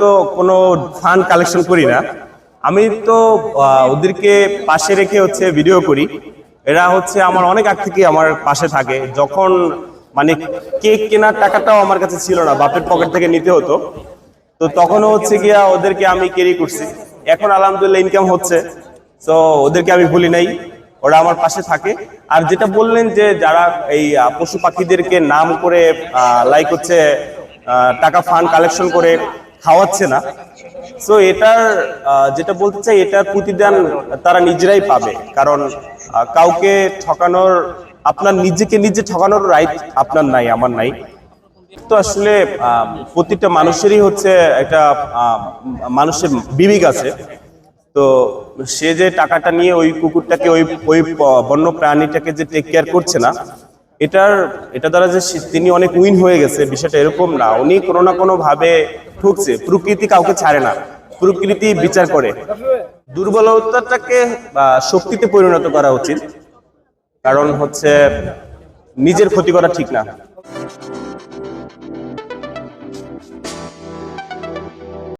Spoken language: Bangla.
তো কোনো ফান্ড কালেকশন করি না। আমি তো ওদেরকে পাশে রেখে হচ্ছে ভিডিও করি। এরা হচ্ছে আমার অনেক আগ থেকে আমার পাশে থাকে। যখন মানে কেক কেনার টাকাটাও আমার কাছে ছিল না, বাপের পকেট থেকে নিতে হতো। তো তখনও হচ্ছে গিয়া ওদেরকে আমি ক্যারি করছি। এখন আলহামদুলিল্লাহ ইনকাম হচ্ছে। তো ওদেরকে আমি ভুলি নাই। ওরা আমার পাশে থাকে। আর যেটা বললেন যে, যারা এই পশু পাখিদেরকে নাম করে লাইক হচ্ছে টাকা ফান্ড কালেকশন করে খাওয়াচ্ছে না। সো এটার যেটা বলতে চাই এটার প্রতিদান তারা নিজেরাই পাবে। কারণ কাউকে ঠকানোর, আপনার নিজেকে নিজে ঠকানোর রাইট আপনার নাই, আমার নাই। তো আসলে প্রতিটা মানুষেরই হচ্ছে একটা মানুষের বিবেক আছে। তো সে যে টাকাটা নিয়ে ওই কুকুরটাকে, ওই ওই বন্য প্রাণীটাকে যে টেক কেয়ার করছে না, এটার, এটা দ্বারা যে তিনি অনেক উইন হয়ে গেছে, বিষয়টা এরকম না। উনি কোনো না কোনো ভাবে ঠুকছে, প্রকৃতি কাউকে ছাড়ে না, প্রকৃতি বিচার করে। দুর্বলতাটাকে বা শক্তিতে পরিণত করা উচিত, কারণ হচ্ছে নিজের ক্ষতি করা ঠিক না।